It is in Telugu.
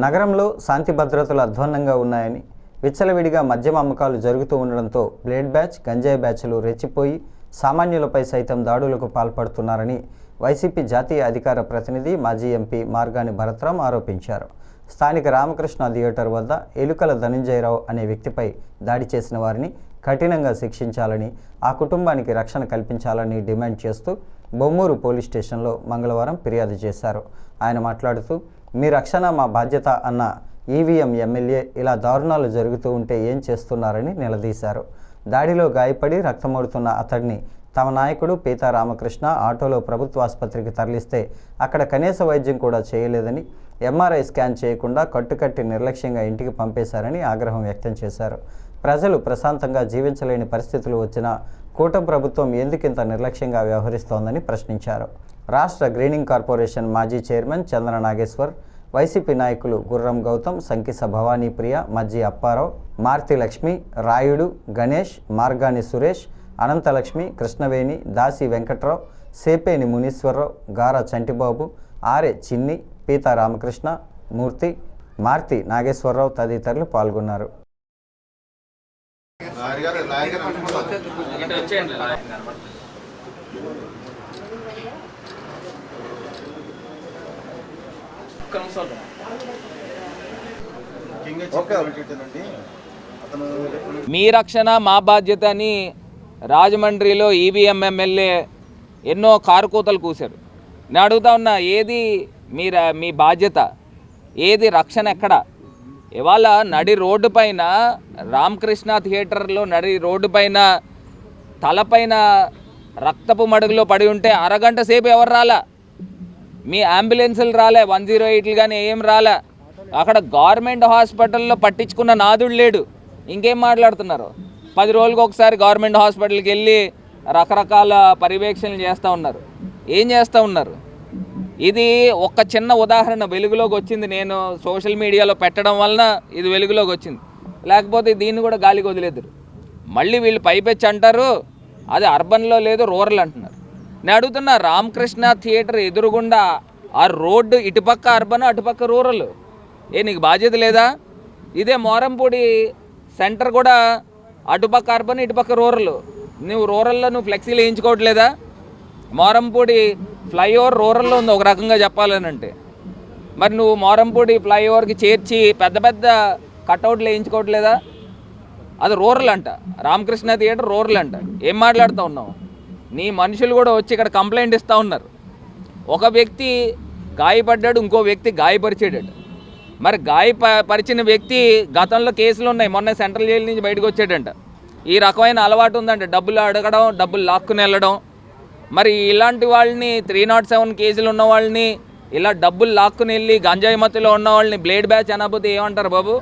నగరంలో శాంతి భద్రతలు అధ్వాన్నంగా ఉన్నాయని విచ్చలవిడిగా మద్యం అమ్మకాలు జరుగుతూ ఉండడంతో బ్లేడ్ బ్యాచ్ గంజాయి బ్యాచ్లు రెచ్చిపోయి సామాన్యులపై సైతం దాడులకు పాల్పడుతున్నారని వైసీపీ జాతీయ అధికార ప్రతినిధి మాజీ ఎంపీ మార్గాని భరత్రాం ఆరోపించారు. స్థానిక రామకృష్ణ థియేటర్ వద్ద ఎలుకల ధనంజయరావు అనే వ్యక్తిపై దాడి చేసిన వారిని కఠినంగా శిక్షించాలని ఆ కుటుంబానికి రక్షణ కల్పించాలని డిమాండ్ చేస్తూ బొమ్మూరు పోలీస్ స్టేషన్లో మంగళవారం ఫిర్యాదు చేశారు. ఆయన మాట్లాడుతూ మీ రక్షణ మా బాధ్యత అన్న ఈవీఎం ఎమ్మెల్యే ఇలా దారుణాలు జరుగుతూ ఉంటే ఏం చేస్తున్నారని నిలదీశారు. దాడిలో గాయపడి రక్తమోడుతున్న అతడిని తమ నాయకుడు పీతా రామకృష్ణ ఆటోలో ప్రభుత్వ ఆసుపత్రికి తరలిస్తే అక్కడ కనీస వైద్యం కూడా చేయలేదని ఎంఆర్ఐ స్కాన్ చేయకుండా కట్టుకట్టి నిర్లక్ష్యంగా ఇంటికి పంపేశారని ఆగ్రహం వ్యక్తం చేశారు. ప్రజలు ప్రశాంతంగా జీవించలేని పరిస్థితులు వచ్చినా కూటమి ప్రభుత్వం ఎందుకింత నిర్లక్ష్యంగా వ్యవహరిస్తోందని ప్రశ్నించారు. రాష్ట్ర గ్రీనింగ్ కార్పొరేషన్ మాజీ చైర్మన్ చంద్ర నాగేశ్వర్ వైసీపీ నాయకులు గుర్రం గౌతమ్ సంకిస భవానీ ప్రియ మజ్జి అప్పారావు మార్తి లక్ష్మి రాయుడు గణేష్ మార్గాని సురేష్ అనంతలక్ష్మి కృష్ణవేణి దాసి వెంకట్రావు సేపేని మునీశ్వరరావు గారా చంటిబాబు ఆర్ఏ చిన్ని పీతా రామకృష్ణ మూర్తి మార్తి నాగేశ్వరరావు తదితరులు పాల్గొన్నారు. గారు గారు మీ రక్షణ మా బాధ్యత అని రాజమండ్రిలో ఈవీఎం ఎమ్మెల్యే ఎన్నో కారుకూతలు కూశారు. నేను అడుగుతా ఉన్నా ఏది మీ ర- మీ బాధ్యత? ఏది రక్షణ ఎక్కడ? ఇవాళ నడి రోడ్డు పైన రామకృష్ణ థియేటర్లో నడి రోడ్డు పైన తలపైన రక్తపు మడుగులో పడి ఉంటే అరగంట సేపు ఎవరు రాలా? మీ అంబులెన్సులు రాలే వన్ జీరో ఎయిట్లు కానీ ఏం రాలే. అక్కడ గవర్నమెంట్ హాస్పిటల్లో పట్టించుకున్న నాదుడు లేడు. ఇంకేం మాట్లాడుతున్నారు? పది రోజులకు ఒకసారి గవర్నమెంట్ హాస్పిటల్కి వెళ్ళి రకరకాల పర్యవేక్షణలు చేస్తూ ఉన్నారు. ఏం చేస్తూ ఉన్నారు? ఇది ఒక చిన్న ఉదాహరణ వెలుగులోకి వచ్చింది. నేను సోషల్ మీడియాలో పెట్టడం వలన ఇది వెలుగులోకి వచ్చింది. లేకపోతే దీన్ని కూడా గాలికి వదిలేద్దరు. మళ్ళీ వీళ్ళు పైపెచ్చి అంటారు అది అర్బన్లో లేదు రూరల్ అంటున్నారు. నేను అడుగుతున్న రామకృష్ణ థియేటర్ ఎదురుగుండా ఆ రోడ్డు ఇటుపక్క అర్బన్ అటుపక్క రూరల్? ఏ నీకు బాధ్యత లేదా? ఇదే మోరంపూడి సెంటర్ కూడా అటుపక్క అర్బన్ ఇటుపక్క రూరల్. నువ్వు రూరల్లో నువ్వు ఫ్లెక్సీలు వేయించుకోవట్లేదా? మోరంపూడి ఫ్లైఓవర్ రూరల్లో ఉంది ఒక రకంగా చెప్పాలని అంటే మరి నువ్వు మోరంపూడి ఫ్లైఓవర్కి చేర్చి పెద్ద పెద్ద కట్అవుట్లు వేయించుకోవట్లేదా? అది రూరల్ అంట రామకృష్ణ థియేటర్ రూరల్ అంట ఏం మాట్లాడుతూ ఉన్నావు? నీ మనుషులు కూడా వచ్చి ఇక్కడ కంప్లైంట్ ఇస్తూ ఉన్నారు. ఒక వ్యక్తి గాయపడ్డాడు ఇంకో వ్యక్తి గాయపరిచాడట. మరి గాయపరిచిన వ్యక్తి గతంలో కేసులు ఉన్నాయి. మొన్న సెంట్రల్ జైలు నుంచి బయటకు వచ్చాడంట. ఈ రకమైన అలవాటు ఉందంట. డబ్బులు అడగడం డబ్బులు లాక్కుని వెళ్ళడం. మరి ఇలాంటి వాళ్ళని త్రీ నాట్ సెవెన్ కేసులు ఉన్న వాళ్ళని ఇలా డబ్బులు లాక్కుని వెళ్ళి గంజాయి మత్తులో ఉన్న వాళ్ళని బ్లేడ్ బ్యాచ్ అనబోతే ఏమంటారు బాబు?